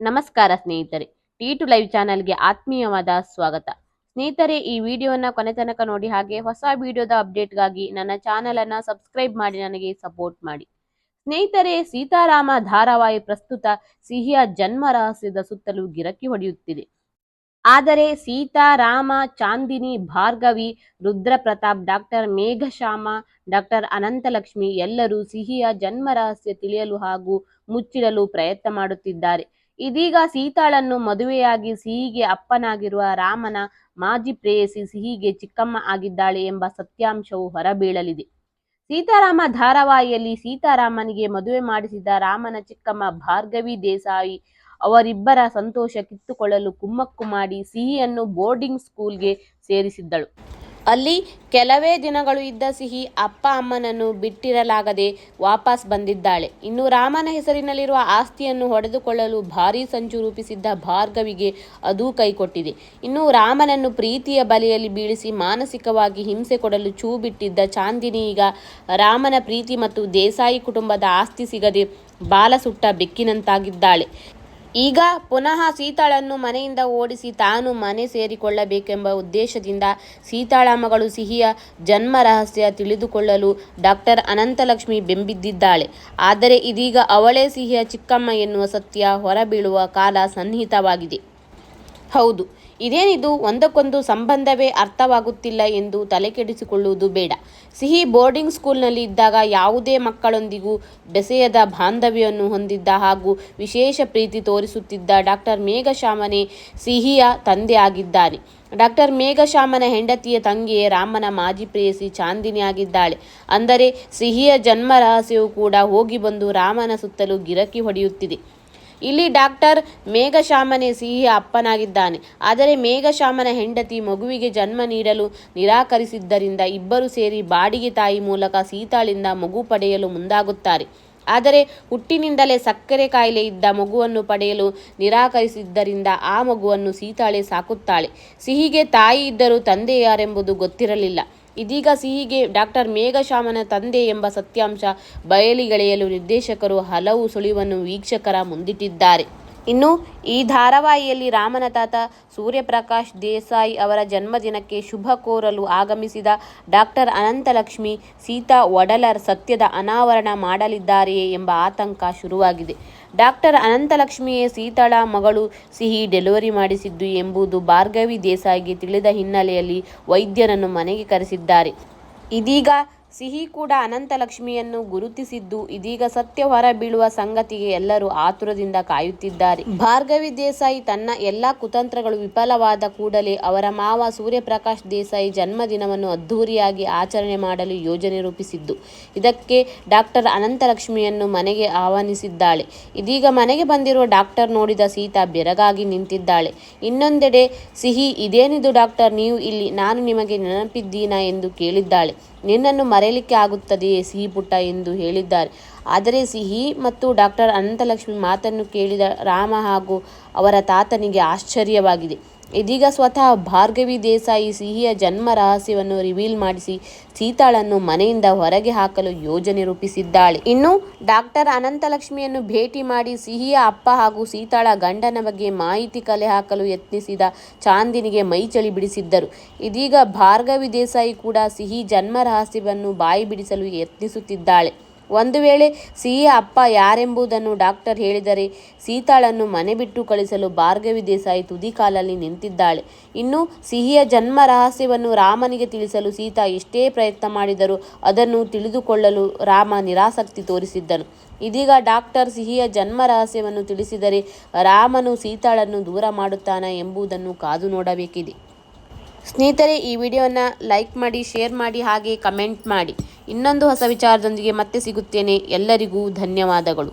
ನಮಸ್ಕಾರ ಸ್ನೇಹಿತರೆ. T to live ಚಾನಲ್ಗೆ ಆತ್ಮೀಯವಾದ ಸ್ವಾಗತ. ಸ್ನೇಹಿತರೆ, ಈ ವಿಡಿಯೋನ ಕೊನೆ ತನಕ ನೋಡಿ ಹಾಗೆ ಹೊಸ ವಿಡಿಯೋದ ಅಪ್ಡೇಟ್ಗಾಗಿ ನನ್ನ ಚಾನೆಲ್ ಅನ್ನ ಸಬ್ಸ್ಕ್ರೈಬ್ ಮಾಡಿ ನನಗೆ ಸಪೋರ್ಟ್ ಮಾಡಿ. ಸ್ನೇಹಿತರೆ, ಸೀತಾರಾಮ ಧಾರಾವಾಹಿ ಪ್ರಸ್ತುತ ಸಿಹಿಯ ಜನ್ಮ ರಹಸ್ಯದ ಸುತ್ತಲೂ ಗಿರಕಿ ಹೊಡೆಯುತ್ತಿದೆ. ಆದರೆ, ಸೀತಾರಾಮ, ಚಾಂದಿನಿ, ಭಾರ್ಗವಿ ರುದ್ರ ಪ್ರತಾಪ್ ಡಾಕ್ಟರ್ ಮೇಘಶ್ಯಾಮ, ಡಾಕ್ಟರ್ ಅನಂತಲಕ್ಷ್ಮಿ ಎಲ್ಲರೂ ಸಿಹಿಯ ಜನ್ಮ ರಹಸ್ಯ ತಿಳಿಯಲು ಹಾಗೂ ಮುಚ್ಚಿಡಲು ಪ್ರಯತ್ನ ಮಾಡುತ್ತಿದ್ದಾರೆ. ಇದೀಗ ಸೀತಾಳನ್ನು ಮದುವೆಯಾಗಿ ಸಿಹಿಗೆ ಅಪ್ಪನಾಗಿರುವ ರಾಮನ ಮಾಜಿ ಪ್ರೇಯಸಿ ಸಿಹಿಗೆ ಚಿಕ್ಕಮ್ಮ ಆಗಿದ್ದಾಳೆ ಎಂಬ ಸತ್ಯಾಂಶವು ಹೊರಬೀಳಲಿದೆ. ಸೀತಾರಾಮ ಧಾರಾವಾಹಿಯಲ್ಲಿ ಸೀತಾರಾಮನಿಗೆ ಮದುವೆ ಮಾಡಿಸಿದ ರಾಮನ ಚಿಕ್ಕಮ್ಮ ಭಾರ್ಗವಿ ದೇಸಾಯಿ ಅವರಿಬ್ಬರ ಸಂತೋಷ ಕಿತ್ತುಕೊಳ್ಳಲು ಕುಮ್ಮಕ್ಕು ಮಾಡಿ ಸಿಹಿಯನ್ನು ಬೋರ್ಡಿಂಗ್ ಸ್ಕೂಲ್ಗೆ ಸೇರಿಸಿದ್ದಳು. ಅಲ್ಲಿ ಕೆಲವೇ ದಿನಗಳು ಇದ್ದ ಸಿಹಿ ಅಪ್ಪ ಅಮ್ಮನನ್ನು ಬಿಟ್ಟಿರಲಾಗದೆ ವಾಪಸ್ ಬಂದಿದ್ದಾಳೆ. ಇನ್ನು ರಾಮನ ಹೆಸರಿನಲ್ಲಿರುವ ಆಸ್ತಿಯನ್ನು ಹೊಡೆದುಕೊಳ್ಳಲು ಭಾರೀ ಸಂಚು ರೂಪಿಸಿದ್ದ ಭಾರ್ಗವಿಗೆ ಅದೂ ಕೈಕೊಟ್ಟಿದೆ. ಇನ್ನು ರಾಮನನ್ನು ಪ್ರೀತಿಯ ಬಲೆಯಲ್ಲಿ ಬೀಳಿಸಿ ಮಾನಸಿಕವಾಗಿ ಹಿಂಸೆ ಕೊಡಲು ಚೂ ಬಿಟ್ಟಿದ್ದ ಚಾಂದಿನಿ ಈಗ ರಾಮನ ಪ್ರೀತಿ ಮತ್ತು ದೇಸಾಯಿ ಕುಟುಂಬದ ಆಸ್ತಿ ಸಿಗದೆ ಬಾಲ ಸುಟ್ಟ ಬೆಕ್ಕಿನಂತಾಗಿದ್ದಾಳೆ. ಈಗ ಪುನಃ ಸೀತಾಳನ್ನು ಮನೆಯಿಂದ ಓಡಿಸಿ ತಾನು ಮನೆ ಸೇರಿಕೊಳ್ಳಬೇಕೆಂಬ ಉದ್ದೇಶದಿಂದ ಸೀತಾಳ ಮಗಳು ಸಿಹಿಯ ಜನ್ಮ ರಹಸ್ಯ ತಿಳಿದುಕೊಳ್ಳಲು ಡಾಕ್ಟರ್ ಅನಂತಲಕ್ಷ್ಮಿ ಬೆಂಬಿದ್ದಿದ್ದಾಳೆ. ಆದರೆ ಇದೀಗ ಅವಳೇ ಸಿಹಿಯ ಚಿಕ್ಕಮ್ಮ ಎನ್ನುವ ಸತ್ಯ ಹೊರಬೀಳುವ ಕಾಲ ಸನ್ನಿಹಿತವಾಗಿದೆ. ಹೌದು, ಇದೇನಿದು? ಒಂದಕ್ಕೊಂದು ಸಂಬಂಧವೇ ಅರ್ಥವಾಗುತ್ತಿಲ್ಲ ಎಂದು ತಲೆಕೆಡಿಸಿಕೊಳ್ಳುವುದು ಬೇಡ. ಸಿಹಿ ಬೋರ್ಡಿಂಗ್ ಸ್ಕೂಲ್ನಲ್ಲಿ ಇದ್ದಾಗ ಯಾವುದೇ ಮಕ್ಕಳೊಂದಿಗೂ ಬೆಸೆಯದ ಬಾಂಧವ್ಯವನ್ನು ಹೊಂದಿದ್ದ ಹಾಗೂ ವಿಶೇಷ ಪ್ರೀತಿ ತೋರಿಸುತ್ತಿದ್ದ ಡಾಕ್ಟರ್ ಮೇಘಶಾಮನೆ ಸಿಹಿಯ ತಂದೆ ಆಗಿದ್ದಾನೆ. ಡಾಕ್ಟರ್ ಮೇಘಶಾಮನ ಹೆಂಡತಿಯ ತಂಗಿಯೇ ರಾಮನ ಮಾಜಿ ಪ್ರೇಯಸಿ ಚಾಂದಿನಿ ಆಗಿದ್ದಾಳೆ. ಅಂದರೆ ಸಿಹಿಯ ಜನ್ಮ ರಹಸ್ಯವು ಕೂಡ ಹೋಗಿ ಬಂದು ರಾಮನ ಸುತ್ತಲೂ ಗಿರಕಿ ಹೊಡೆಯುತ್ತಿದೆ. ಇಲ್ಲಿ ಡಾಕ್ಟರ್ ಮೇಘಶ್ಯಾಮನೇ ಸಿಹಿಯ ಅಪ್ಪನಾಗಿದ್ದಾನೆ. ಆದರೆ ಮೇಘಶಾಮನ ಹೆಂಡತಿ ಮಗುವಿಗೆ ಜನ್ಮ ನೀಡಲು ನಿರಾಕರಿಸಿದ್ದರಿಂದ ಇಬ್ಬರು ಸೇರಿ ಬಾಡಿಗೆ ತಾಯಿ ಮೂಲಕ ಸೀತಾಳಿಂದ ಮಗು ಪಡೆಯಲು ಮುಂದಾಗುತ್ತಾರೆ. ಆದರೆ ಹುಟ್ಟಿನಿಂದಲೇ ಸಕ್ಕರೆ ಕಾಯಿಲೆ ಇದ್ದ ಮಗುವನ್ನು ಪಡೆಯಲು ನಿರಾಕರಿಸಿದ್ದರಿಂದ ಆ ಮಗುವನ್ನು ಸೀತಾಳೆ ಸಾಕುತ್ತಾಳೆ. ಸಿಹಿಗೆ ತಾಯಿ ಇದ್ದರೂ ತಂದೆ ಯಾರೆಂಬುದು ಗೊತ್ತಿರಲಿಲ್ಲ. ಇದೀಗ ಸಿಹಿಗೆ ಡಾಕ್ಟರ್ ಮೇಘಶ್ಯಾಮನ ತಂದೆ ಎಂಬ ಸತ್ಯಾಂಶ ಬಯಲಿಗೆಳೆಯಲು ನಿರ್ದೇಶಕರು ಹಲವು ಸುಳಿವನ್ನು ವೀಕ್ಷಕರ ಮುಂದಿಟ್ಟಿದ್ದಾರೆ. ಇನ್ನು ಈ ಧಾರಾವಾಹಿಯಲ್ಲಿ ರಾಮನ ತಾತ ಸೂರ್ಯಪ್ರಕಾಶ್ ದೇಸಾಯಿ ಅವರ ಜನ್ಮದಿನಕ್ಕೆ ಶುಭ ಕೋರಲು ಆಗಮಿಸಿದ ಡಾಕ್ಟರ್ ಅನಂತಲಕ್ಷ್ಮಿ, ಸೀತಾ ಒಡಲರ್ ಸತ್ಯದ ಅನಾವರಣ ಮಾಡಲಿದ್ದಾರೆಯೇ ಎಂಬ ಆತಂಕ ಶುರುವಾಗಿದೆ. ಡಾಕ್ಟರ್ ಅನಂತಲಕ್ಷ್ಮಿಯೇ ಸೀತಾಳ ಮಗಳು ಸಿಹಿ ಡೆಲಿವರಿ ಮಾಡಿಸಿದ್ದು ಎಂಬುದು ಭಾರ್ಗವಿ ದೇಸಾಯಿಗೆ ತಿಳಿದ ಹಿನ್ನೆಲೆಯಲ್ಲಿ ವೈದ್ಯರನ್ನು ಮನೆಗೆ ಕರೆಸಿದ್ದಾರೆ. ಇದೀಗ ಸಿಹಿ ಕೂಡ ಅನಂತಲಕ್ಷ್ಮಿಯನ್ನು ಗುರುತಿಸಿದ್ದು ಇದೀಗ ಸತ್ಯ ಹೊರಬೀಳುವ ಸಂಗತಿಗೆ ಎಲ್ಲರೂ ಆತುರದಿಂದ ಕಾಯುತ್ತಿದ್ದಾರೆ. ಭಾರ್ಗವಿ ದೇಸಾಯಿ ತನ್ನ ಎಲ್ಲಾ ಕುತಂತ್ರಗಳು ವಿಫಲವಾದ ಕೂಡಲೇ ಅವರ ಮಾವ ಸೂರ್ಯಪ್ರಕಾಶ್ ದೇಸಾಯಿ ಜನ್ಮದಿನವನ್ನು ಅದ್ಧೂರಿಯಾಗಿ ಆಚರಣೆ ಮಾಡಲು ಯೋಜನೆ ರೂಪಿಸಿದ್ದು. ಇದಕ್ಕೆ ಡಾಕ್ಟರ್ ಅನಂತಲಕ್ಷ್ಮಿಯನ್ನು ಮನೆಗೆ ಆಹ್ವಾನಿಸಿದ್ದಾಳೆ. ಇದೀಗ ಮನೆಗೆ ಬಂದಿರುವ ಡಾಕ್ಟರ್ ನೋಡಿದ ಸೀತಾ ಬೆರಗಾಗಿ ನಿಂತಿದ್ದಾಳೆ. ಇನ್ನೊಂದೆಡೆ, ಸಿಹಿ, ಇದೇನಿದು ಡಾಕ್ಟರ್, ನೀವು ಇಲ್ಲಿ, ನಾನು ನಿಮಗೆ ನೆನಪಿದ್ದೀನಾ ಎಂದು ಕೇಳಿದ್ದಾಳೆ. ನಿನ್ನನ್ನು ಮರೆಯಲಿಕ್ಕೆ ಆಗುತ್ತದೆಯೇ ಸಿಹಿ ಪುಟ್ಟ ಎಂದು ಹೇಳಿದ್ದಾರೆ. ಆದರೆ ಸಿಹಿ ಮತ್ತು ಡಾಕ್ಟರ್ ಅನಂತಲಕ್ಷ್ಮಿ ಮಾತನ್ನು ಕೇಳಿದ ರಾಮ ಹಾಗೂ ಅವರ ತಾತನಿಗೆ ಆಶ್ಚರ್ಯವಾಗಿದೆ. ಇದೀಗ ಸ್ವತಃ ಭಾರ್ಗವಿ ದೇಸಾಯಿ ಸಿಹಿಯ ಜನ್ಮ ರಹಸ್ಯವನ್ನು ರಿವೀಲ್ ಮಾಡಿಸಿ ಸೀತಾಳನ್ನು ಮನೆಯಿಂದ ಹೊರಗೆ ಹಾಕಲು ಯೋಜನೆ ರೂಪಿಸಿದ್ದಾಳೆ. ಇನ್ನು ಡಾಕ್ಟರ್ ಅನಂತಲಕ್ಷ್ಮಿಯನ್ನು ಭೇಟಿ ಮಾಡಿ ಸಿಹಿಯ ಅಪ್ಪ ಹಾಗೂ ಸೀತಾಳ ಗಂಡನ ಬಗ್ಗೆ ಮಾಹಿತಿ ಕಲೆ ಹಾಕಲು ಯತ್ನಿಸಿದ ಚಾಂದಿನಿಗೆ ಮೈಚಳಿ ಬಿಡಿಸಿದ್ದರು. ಇದೀಗ ಭಾರ್ಗವಿ ದೇಸಾಯಿ ಕೂಡ ಸಿಹಿ ಜನ್ಮ ರಹಸ್ಯವನ್ನು ಬಾಯಿ ಬಿಡಿಸಲು ಯತ್ನಿಸುತ್ತಿದ್ದಾಳೆ. ಒಂದು ವೇಳೆ ಸಿಹಿಯ ಅಪ್ಪ ಯಾರೆಂಬುದನ್ನು ಡಾಕ್ಟರ್ ಹೇಳಿದರೆ ಸೀತಾಳನ್ನು ಮನೆ ಬಿಟ್ಟು ಕಳಿಸಲು ಭಾರ್ಗವಿ ದೇಸಾಯಿ ತುದಿಕಾಲಲ್ಲಿ ನಿಂತಿದ್ದಾಳೆ. ಇನ್ನು ಸಿಹಿಯ ಜನ್ಮ ರಹಸ್ಯವನ್ನು ರಾಮನಿಗೆ ತಿಳಿಸಲು ಸೀತಾ ಎಷ್ಟೇ ಪ್ರಯತ್ನ ಮಾಡಿದರೂ ಅದನ್ನು ತಿಳಿದುಕೊಳ್ಳಲು ರಾಮ ನಿರಾಸಕ್ತಿ ತೋರಿಸಿದ್ದನು. ಇದೀಗ ಡಾಕ್ಟರ್ ಸಿಹಿಯ ಜನ್ಮ ರಹಸ್ಯವನ್ನು ತಿಳಿಸಿದರೆ ರಾಮನು ಸೀತಾಳನ್ನು ದೂರ ಮಾಡುತ್ತಾನೆ ಎಂಬುದನ್ನು ಕಾದು ನೋಡಬೇಕಿದೆ. ಸ್ನೇಹಿತರೆ, ಈ ವಿಡಿಯೋನ ಲೈಕ್ ಮಾಡಿ, ಶೇರ್ ಮಾಡಿ, ಹಾಗೆ ಕಮೆಂಟ್ ಮಾಡಿ. ಇನ್ನೊಂದು ಹೊಸ ವಿಚಾರದೊಂದಿಗೆ ಮತ್ತೆ ಸಿಗುತ್ತೇನೆ. ಎಲ್ಲರಿಗೂ ಧನ್ಯವಾದಗಳು.